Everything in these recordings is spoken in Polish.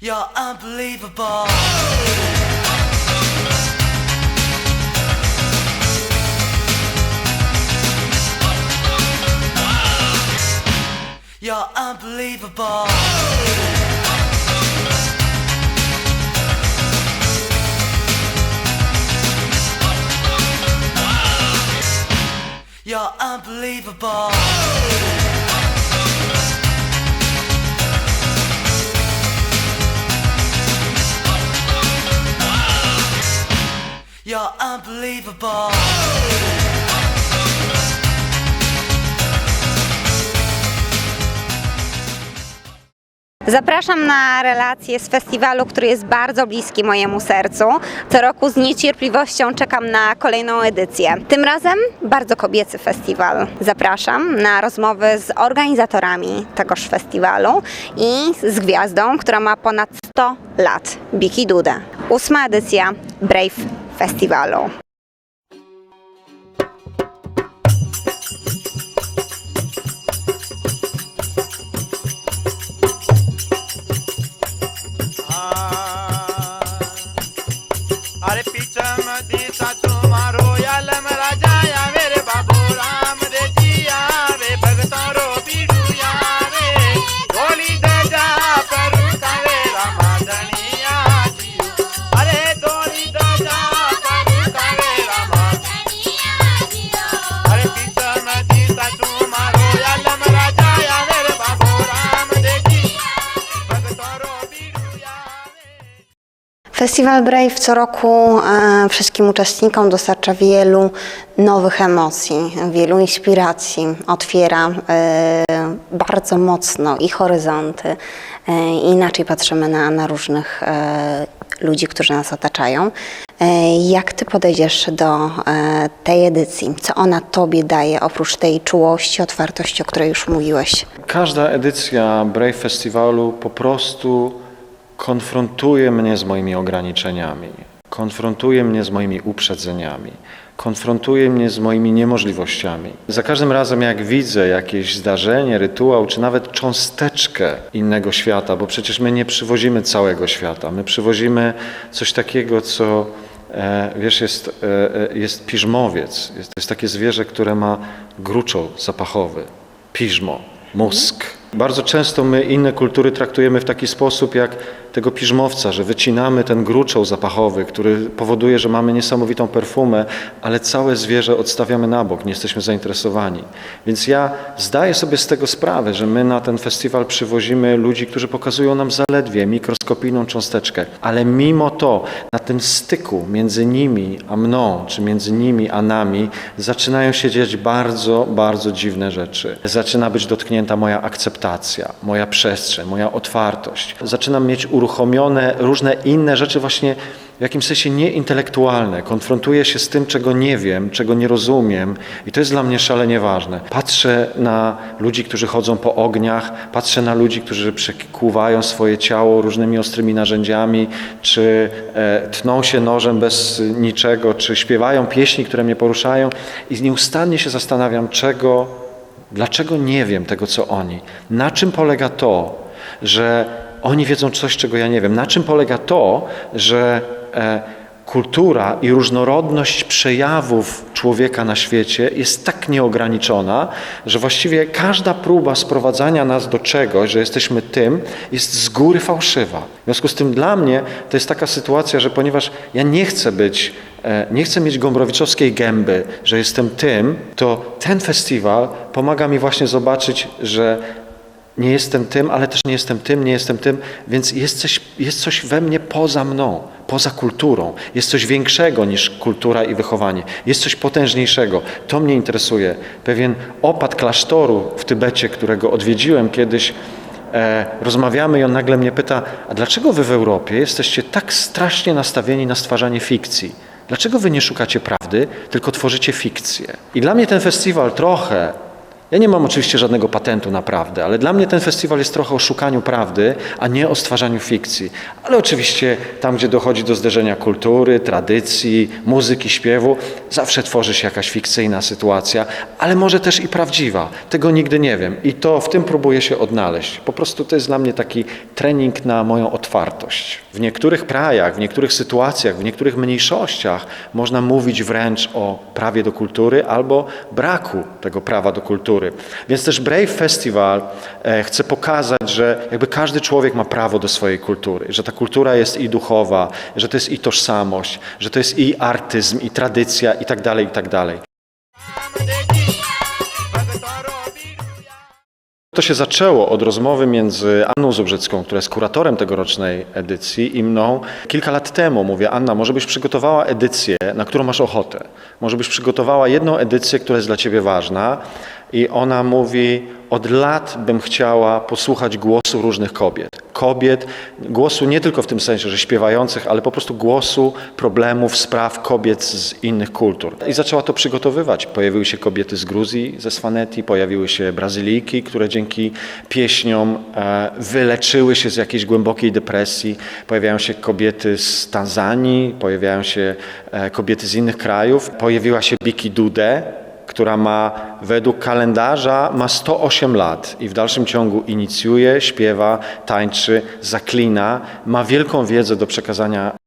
You're unbelievable. You're unbelievable. You're unbelievable. You're unbelievable. Zapraszam na relację z festiwalu, który jest bardzo bliski mojemu sercu. Co roku z niecierpliwością czekam na kolejną edycję. Tym razem bardzo kobiecy festiwal. Zapraszam na rozmowy z organizatorami tegoż festiwalu i z gwiazdą, która ma ponad 100 lat, Biki Dudę. Ósma edycja Brave Festiwalu. Festiwal Brave co roku e, wszystkim uczestnikom dostarcza wielu nowych emocji, wielu inspiracji, otwiera e, bardzo mocno i horyzonty, e, inaczej patrzymy na, na różnych ludzi, którzy nas otaczają. Jak ty podejdziesz do tej edycji? Co ona tobie daje oprócz tej czułości, otwartości, o której już mówiłeś? Każda edycja Brave Festiwalu po prostu konfrontuje mnie z moimi ograniczeniami, konfrontuje mnie z moimi uprzedzeniami, konfrontuje mnie z moimi niemożliwościami. Za każdym razem, jak widzę jakieś zdarzenie, rytuał, czy nawet cząsteczkę innego świata, bo przecież my nie przywozimy całego świata, my przywozimy coś takiego, co E, Wiesz, jest, e, e, jest piżmowiec. Jest, jest takie zwierzę, które ma gruczoł zapachowy. Piżmo, mózg. Bardzo często my inne kultury traktujemy w taki sposób jak tego piżmowca, że wycinamy ten gruczoł zapachowy, który powoduje, że mamy niesamowitą perfumę, ale całe zwierzę odstawiamy na bok, nie jesteśmy zainteresowani. Więc ja zdaję sobie z tego sprawę, że my na ten festiwal przywozimy ludzi, którzy pokazują nam zaledwie mikroskopijną cząsteczkę, ale mimo to na tym styku między nimi a mną, czy między nimi a nami zaczynają się dziać bardzo, bardzo dziwne rzeczy. Zaczyna być dotknięta moja akceptacja, moja przestrzeń, moja otwartość. Zaczynam mieć uruchomione różne inne rzeczy właśnie w jakimś sensie nieintelektualne. Konfrontuję się z tym, czego nie wiem, czego nie rozumiem i to jest dla mnie szalenie ważne. Patrzę na ludzi, którzy chodzą po ogniach, patrzę na ludzi, którzy przekuwają swoje ciało różnymi ostrymi narzędziami, czy e, tną się nożem bez niczego, czy śpiewają pieśni, które mnie poruszają i nieustannie się zastanawiam, czego, dlaczego nie wiem tego, co oni. Na czym polega to, że oni wiedzą coś, czego ja nie wiem. Na czym polega to, że e, kultura i różnorodność przejawów człowieka na świecie jest tak nieograniczona, że właściwie każda próba sprowadzania nas do czegoś, że jesteśmy tym, jest z góry fałszywa. W związku z tym dla mnie to jest taka sytuacja, że ponieważ ja nie chcę być e, nie chcę mieć gombrowiczowskiej gęby, że jestem tym, to ten festiwal pomaga mi właśnie zobaczyć, że nie jestem tym, ale też nie jestem tym, nie jestem tym, więc jest coś, jest coś we mnie poza mną, poza kulturą. Jest coś większego niż kultura i wychowanie. Jest coś potężniejszego. To mnie interesuje. Pewien opad klasztoru w Tybecie, którego odwiedziłem kiedyś, e, rozmawiamy i on nagle mnie pyta, a dlaczego wy w Europie jesteście tak strasznie nastawieni na stwarzanie fikcji? Dlaczego wy nie szukacie prawdy, tylko tworzycie fikcję? I dla mnie ten festiwal trochę Ja nie mam oczywiście żadnego patentu na prawdę, ale dla mnie ten festiwal jest trochę o szukaniu prawdy, a nie o stwarzaniu fikcji. Ale oczywiście tam, gdzie dochodzi do zderzenia kultury, tradycji, muzyki, śpiewu, zawsze tworzy się jakaś fikcyjna sytuacja, ale może też i prawdziwa. Tego nigdy nie wiem i to w tym próbuję się odnaleźć. Po prostu to jest dla mnie taki trening na moją otwartość. W niektórych krajach, w niektórych sytuacjach, w niektórych mniejszościach można mówić wręcz o prawie do kultury albo braku tego prawa do kultury. Więc też Brave Festival e, chce pokazać, że jakby każdy człowiek ma prawo do swojej kultury, że ta kultura jest i duchowa, że to jest i tożsamość, że to jest i artyzm, i tradycja, i tak dalej, i tak dalej. To się zaczęło od rozmowy między Anną Zubrzycką, która jest kuratorem tegorocznej edycji i mną. Kilka lat temu mówię, Anna, może byś przygotowała edycję, na którą masz ochotę. Może byś przygotowała jedną edycję, która jest dla ciebie ważna. I ona mówi, od lat bym chciała posłuchać głosu różnych kobiet. Kobiet, głosu nie tylko w tym sensie, że śpiewających, ale po prostu głosu problemów, spraw kobiet z innych kultur. I zaczęła to przygotowywać. Pojawiły się kobiety z Gruzji, ze Swanetii, pojawiły się Brazylijki, które dzięki pieśniom e, wyleczyły się z jakiejś głębokiej depresji. Pojawiają się kobiety z Tanzanii, pojawiają się e, kobiety z innych krajów. Pojawiła się Biki Dude, która ma według kalendarza ma 108 lat i w dalszym ciągu inicjuje, śpiewa, tańczy, zaklina, ma wielką wiedzę do przekazania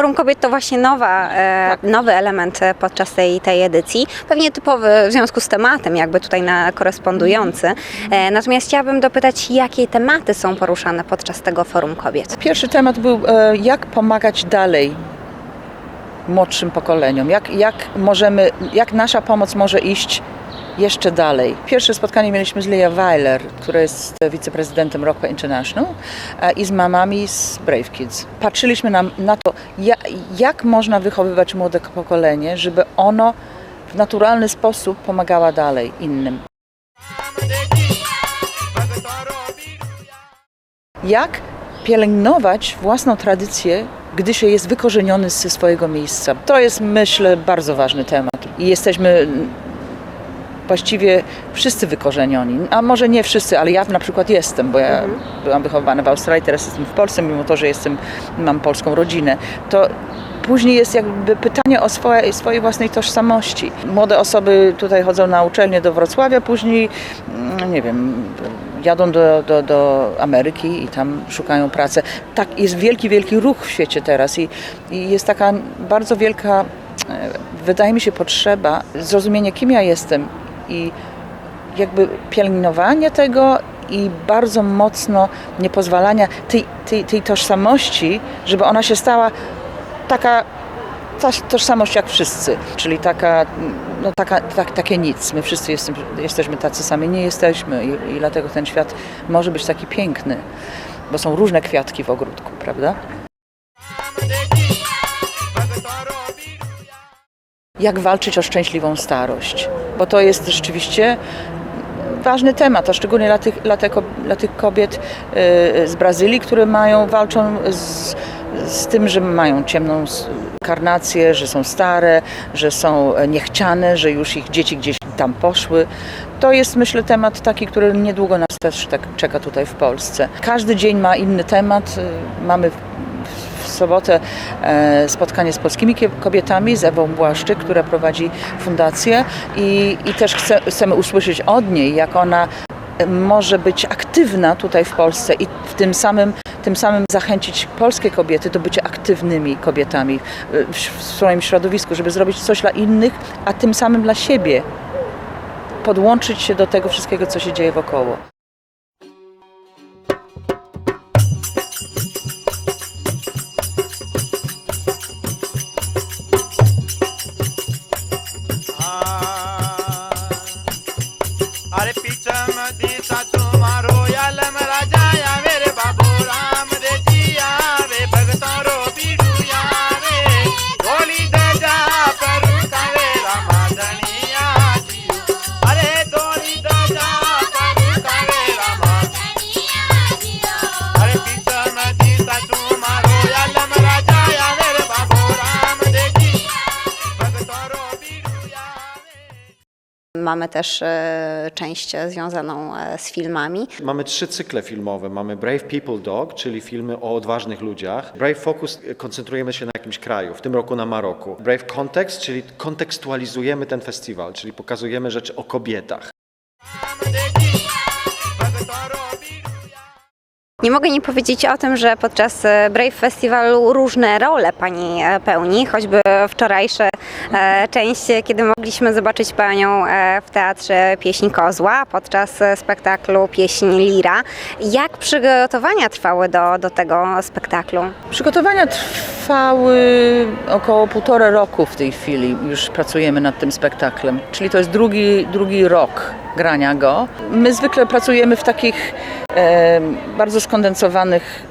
Forum Kobiet to właśnie nowa, e, nowy element e, podczas tej, tej edycji. Pewnie typowy w związku z tematem, jakby tutaj na korespondujący. E, natomiast chciałabym dopytać, jakie tematy są poruszane podczas tego Forum Kobiet? Pierwszy temat był, jak pomagać dalej młodszym pokoleniom, jak, jak możemy, jak nasza pomoc może iść jeszcze dalej. Pierwsze spotkanie mieliśmy z Leah Weiler, która jest wiceprezydentem Rockwa International e, i z mamami z Brave Kids. Patrzyliśmy na, na to, jak, można wychowywać młode pokolenie, żeby ono w naturalny sposób pomagała dalej innym. jak pielęgnować własną tradycję, gdy się jest wykorzeniony ze swojego miejsca. To jest, myślę, bardzo ważny temat. I jesteśmy właściwie wszyscy wykorzenioni. A może nie wszyscy, ale ja na przykład jestem, bo ja byłam wychowana w Australii, teraz jestem w Polsce, mimo to, że jestem, mam polską rodzinę. To Później jest jakby pytanie o swoje, swojej własnej tożsamości. Młode osoby tutaj chodzą na uczelnię do Wrocławia, później, mm, nie wiem, jadą do, do, do Ameryki i tam szukają pracy. Tak, jest wielki, wielki ruch w świecie teraz i, i jest taka bardzo wielka, e, wydaje mi się, potrzeba zrozumienia, kim ja jestem i jakby pielęgnowanie tego i bardzo mocno niepozwalania tej, tej, tej tożsamości, żeby ona się stała taka ta tożsamość jak wszyscy, czyli taka, no taka, tak, takie nic. My wszyscy jestem, jesteśmy tacy sami, nie jesteśmy i, i dlatego ten świat może być taki piękny, bo są różne kwiatki w ogródku, prawda? Jak walczyć o szczęśliwą starość, bo to jest rzeczywiście ważny temat, a szczególnie dla tych, dla tych, dla tych kobiet y, z Brazylii, które mają, walczą z, z tym, że mają ciemną karnację, że są stare, że są niechciane, że już ich dzieci gdzieś tam poszły. To jest, myślę, temat taki, który niedługo nas też tak czeka tutaj w Polsce. Każdy dzień ma inny temat. Y, Mamy w- sobotę e, spotkanie z polskimi kobietami, z Ewą Błaszczyk, która prowadzi fundację i, i też chce, chcemy usłyszeć od niej, jak ona e, może być aktywna tutaj w Polsce i w tym samym, tym samym zachęcić polskie kobiety do bycia aktywnymi kobietami e, w, w swoim środowisku, żeby zrobić coś dla innych, a tym samym dla siebie. Podłączyć się do tego wszystkiego, co się dzieje wokoło. Mamy też e, część związaną e, z filmami. Mamy trzy cykle filmowe. Mamy Brave People Dog, czyli filmy o odważnych ludziach. Brave Focus e, koncentrujemy się na jakimś kraju, w tym roku na Maroku. Brave Context, czyli kontekstualizujemy ten festiwal, czyli pokazujemy rzeczy o kobietach. Nie mogę nie powiedzieć o tym, że podczas e, Brave Festiwalu różne role Pani e, pełni, choćby wczorajsze e, część, kiedy mogliśmy zobaczyć Panią w Teatrze Pieśni Kozła podczas spektaklu Pieśń Lira. Jak przygotowania trwały do, do tego spektaklu? Przygotowania trwały około półtora roku w tej chwili. Już pracujemy nad tym spektaklem, czyli to jest drugi, drugi rok grania go. My zwykle pracujemy w takich e, bardzo skondensowanych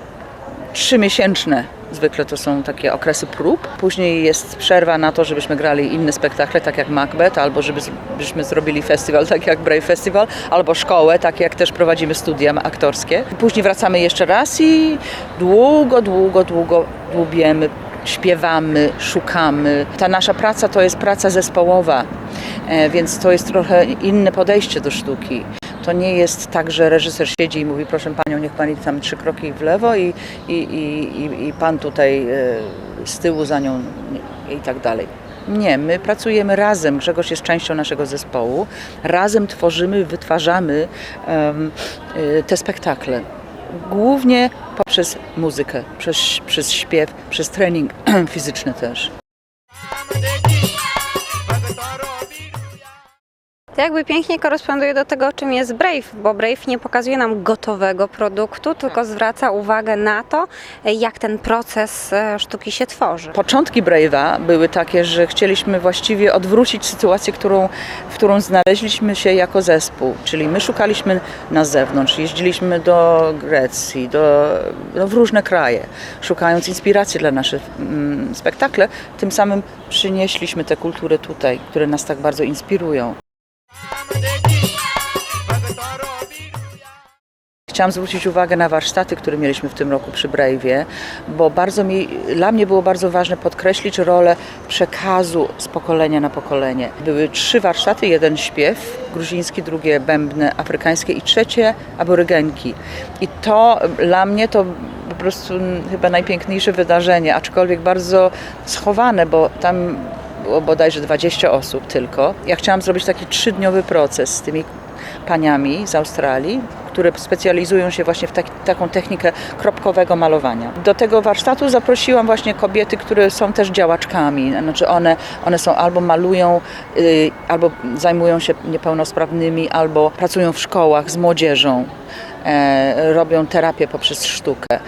trzymiesięczne. Zwykle to są takie okresy prób. Później jest przerwa na to, żebyśmy grali inne spektakle, tak jak Macbeth, albo żeby, żebyśmy zrobili festiwal, tak jak Brave Festival, albo szkołę, tak jak też prowadzimy studia aktorskie. Później wracamy jeszcze raz i długo, długo, długo dłubiemy, śpiewamy, szukamy. Ta nasza praca to jest praca zespołowa, e, więc to jest trochę inne podejście do sztuki. To nie jest tak, że reżyser siedzi i mówi, proszę panią, niech pani tam trzy kroki w lewo i, i, i, i, pan tutaj e, z tyłu za nią i tak dalej. Nie, my pracujemy razem. Grzegorz jest częścią naszego zespołu. Razem tworzymy, wytwarzamy y, te spektakle. Głównie poprzez muzykę, przez, przez śpiew, przez trening fizyczny też. To jakby pięknie koresponduje do tego, czym jest Brave, bo Brave nie pokazuje nam gotowego produktu, tylko zwraca uwagę na to, jak ten proces e, sztuki się tworzy. Początki Brave'a były takie, że chcieliśmy właściwie odwrócić sytuację, którą, w którą znaleźliśmy się jako zespół. Czyli my szukaliśmy na zewnątrz, jeździliśmy do Grecji, do, no w różne kraje, szukając inspiracji dla naszych mm, spektakle. Tym samym przynieśliśmy tę kulturę tutaj, które nas tak bardzo inspirują. Chciałam zwrócić uwagę na warsztaty, które mieliśmy w tym roku przy Brave'ie, bo bardzo mi, dla mnie było bardzo ważne podkreślić rolę przekazu z pokolenia na pokolenie. Były trzy warsztaty, jeden śpiew gruziński, drugie bębny afrykańskie i trzecie aborygenki. I to dla mnie to po prostu chyba najpiękniejsze wydarzenie, aczkolwiek bardzo schowane, bo tam było bodajże 20 osób tylko. Ja chciałam zrobić taki trzydniowy proces z tymi paniami z Australii, które specjalizują się właśnie w tak, taką technikę kropkowego malowania. Do tego warsztatu zaprosiłam właśnie kobiety, które są też działaczkami. Znaczy one, one są albo malują, y, albo zajmują się niepełnosprawnymi, albo pracują w szkołach z młodzieżą. E, robią terapię poprzez sztukę.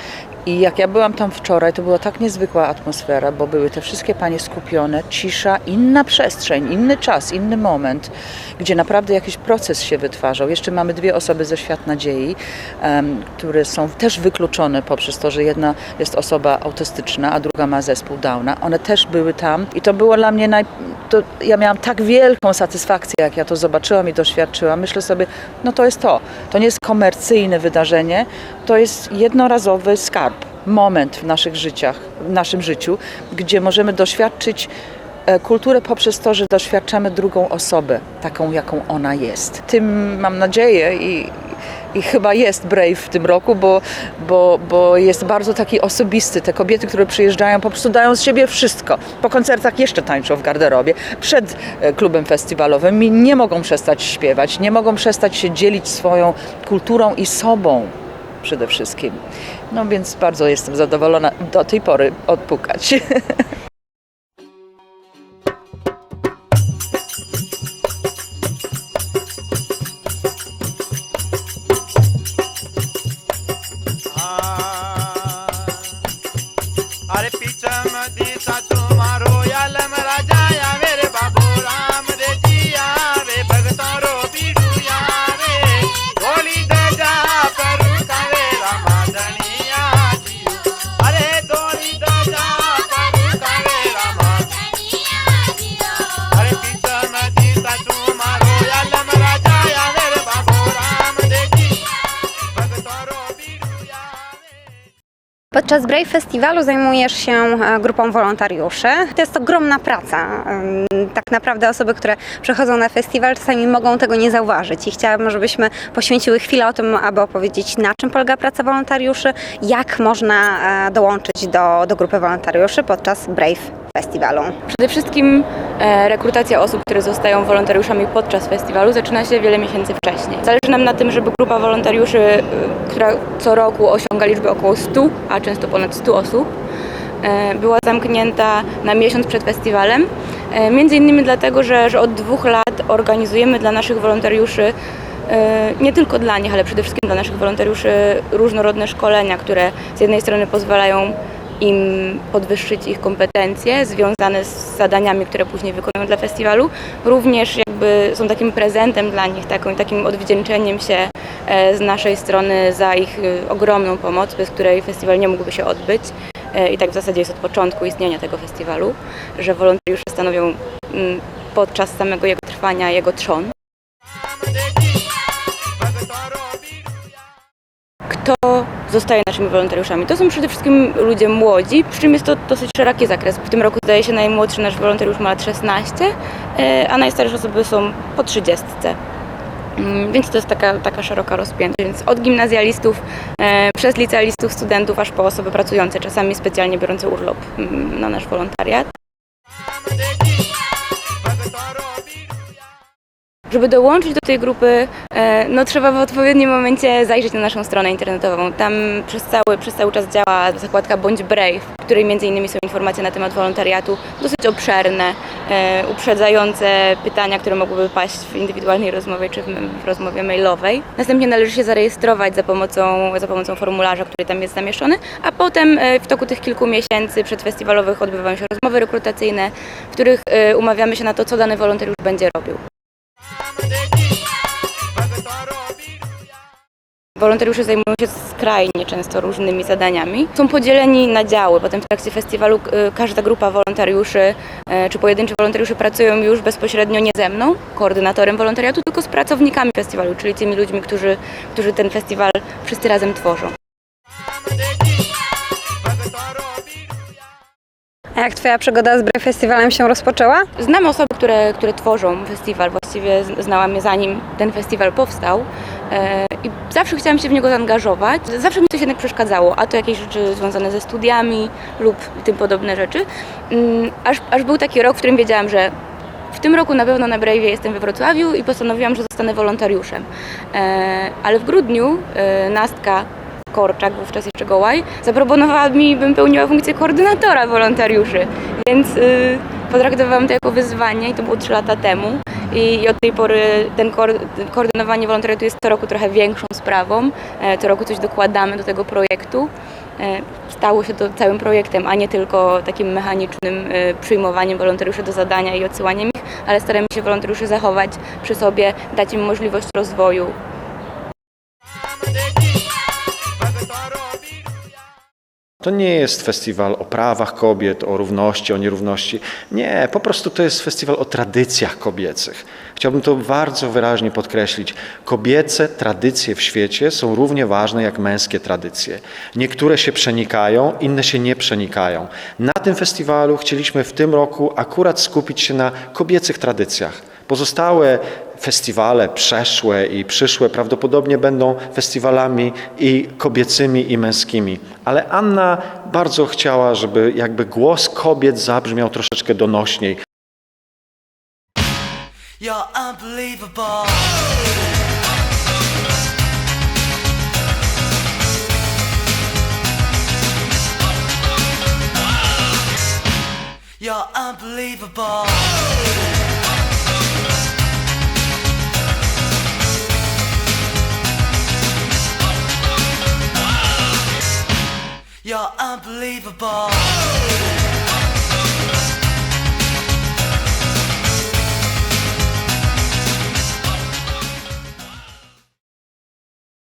I jak ja byłam tam wczoraj, to była tak niezwykła atmosfera, bo były te wszystkie panie skupione, cisza, inna przestrzeń, inny czas, inny moment, gdzie naprawdę jakiś proces się wytwarzał. Jeszcze mamy dwie osoby ze Świat Nadziei, em, które są też wykluczone poprzez to, że jedna jest osoba autystyczna, a druga ma zespół Downa. One też były tam i to było dla mnie naj... To ja miałam tak wielką satysfakcję, jak ja to zobaczyłam i doświadczyłam. Myślę sobie, no to jest to. To nie jest komercyjne wydarzenie, to jest jednorazowy skarb, moment w naszych życiach, w naszym życiu, gdzie możemy doświadczyć e, kulturę poprzez to, że doświadczamy drugą osobę, taką jaką ona jest. Tym mam nadzieję i, i chyba jest Brave w tym roku, bo, bo, bo jest bardzo taki osobisty. Te kobiety, które przyjeżdżają, po prostu dają z siebie wszystko. Po koncertach jeszcze tańczą w garderobie. Przed e, klubem festiwalowym i nie mogą przestać śpiewać, nie mogą przestać się dzielić swoją kulturą i sobą przede wszystkim. No więc bardzo jestem zadowolona do tej pory odpukać. Podczas Brave Festiwalu zajmujesz się e, grupą wolontariuszy. To jest ogromna praca. Tak naprawdę osoby, które przychodzą na festiwal czasami mogą tego nie zauważyć i chciałabym, żebyśmy poświęciły chwilę o tym, aby opowiedzieć na czym polega praca wolontariuszy, jak można e, dołączyć do, do grupy wolontariuszy podczas Brave Festiwalu. Przede wszystkim e, rekrutacja osób, które zostają wolontariuszami podczas festiwalu zaczyna się wiele miesięcy wcześniej. Zależy nam na tym, żeby grupa wolontariuszy, e, która co roku osiąga liczbę około 100, a często ponad 100 osób, e, była zamknięta na miesiąc przed festiwalem. Między innymi dlatego, że, że od dwóch lat organizujemy dla naszych wolontariuszy nie tylko dla nich, ale przede wszystkim dla naszych wolontariuszy różnorodne szkolenia, które z jednej strony pozwalają im podwyższyć ich kompetencje związane z zadaniami, które później wykonują dla festiwalu. Również jakby są takim prezentem dla nich, takim odwdzięczeniem się e, z naszej strony za ich e, ogromną pomoc, bez której festiwal nie mógłby się odbyć. E, I tak w zasadzie jest od początku istnienia tego festiwalu, że wolontariusze stanowią mm, podczas samego jego trwania jego trzon. Kto zostaje naszymi wolontariuszami? To są przede wszystkim ludzie młodzi, przy czym jest to dosyć szeroki zakres. W tym roku zdaje się najmłodszy nasz wolontariusz ma lat 16, e, a najstarsze osoby są po 30. Mm, Więc to jest taka, taka szeroka rozpiętość. Więc od gimnazjalistów, e, przez licealistów, studentów, aż po osoby pracujące, czasami specjalnie biorące urlop mm, na nasz wolontariat. Żeby dołączyć do tej grupy, e, no trzeba w odpowiednim momencie zajrzeć na naszą stronę internetową. Tam przez cały, przez cały czas działa zakładka Bądź Brave, w której między innymi są informacje na temat wolontariatu, dosyć obszerne, e, uprzedzające pytania, które mogłyby paść w indywidualnej rozmowie czy w, rozmowie mailowej. Następnie należy się zarejestrować za pomocą, za pomocą formularza, który tam jest zamieszczony, a potem e, w toku tych kilku miesięcy przedfestiwalowych odbywają się rozmowy rekrutacyjne, w których umawiamy się na to, co dany wolontariusz będzie robił. Wolontariusze zajmują się skrajnie często różnymi zadaniami. Są podzieleni na działy. Potem w trakcie festiwalu e, każda grupa wolontariuszy e, czy pojedynczy wolontariusze pracują już bezpośrednio nie ze mną, koordynatorem wolontariatu, tylko z pracownikami festiwalu, czyli tymi ludźmi, którzy, którzy ten festiwal wszyscy razem tworzą. A jak Twoja przygoda z Brave Festiwalem się rozpoczęła? Znam osoby, które, które tworzą festiwal. Właściwie znałam je zanim ten festiwal powstał. E, I zawsze chciałam się w niego zaangażować. Zawsze mi coś jednak przeszkadzało, a to jakieś rzeczy związane ze studiami lub tym podobne rzeczy. Mm, Aż, aż był taki rok, w którym wiedziałam, że w tym roku na pewno na Brave jestem we Wrocławiu i postanowiłam, że zostanę wolontariuszem. E, Ale w grudniu e, Nastka Korczak, wówczas jeszcze Gołaj, zaproponowała mi, bym pełniła funkcję koordynatora wolontariuszy, więc y, potraktowałam to jako wyzwanie i to było 3 lata temu. I, i od tej pory ten koor- koordynowanie wolontariatu jest co roku trochę większą sprawą. E, co roku coś dokładamy do tego projektu. E, stało się to całym projektem, a nie tylko takim mechanicznym e, przyjmowaniem wolontariuszy do zadania i odsyłaniem ich, ale staramy się wolontariuszy zachować przy sobie, dać im możliwość rozwoju, To nie jest festiwal o prawach kobiet, o równości, o nierówności. Nie, po prostu to jest festiwal o tradycjach kobiecych. Chciałbym to bardzo wyraźnie podkreślić. Kobiece tradycje w świecie są równie ważne jak męskie tradycje. Niektóre się przenikają, inne się nie przenikają. Na tym festiwalu chcieliśmy w tym roku akurat skupić się na kobiecych tradycjach. Pozostałe festiwale przeszłe i przyszłe prawdopodobnie będą festiwalami i kobiecymi, i męskimi. Ale Anna bardzo chciała, żeby jakby głos kobiet zabrzmiał troszeczkę donośniej. You're unbelievable. You're unbelievable. You're unbelievable.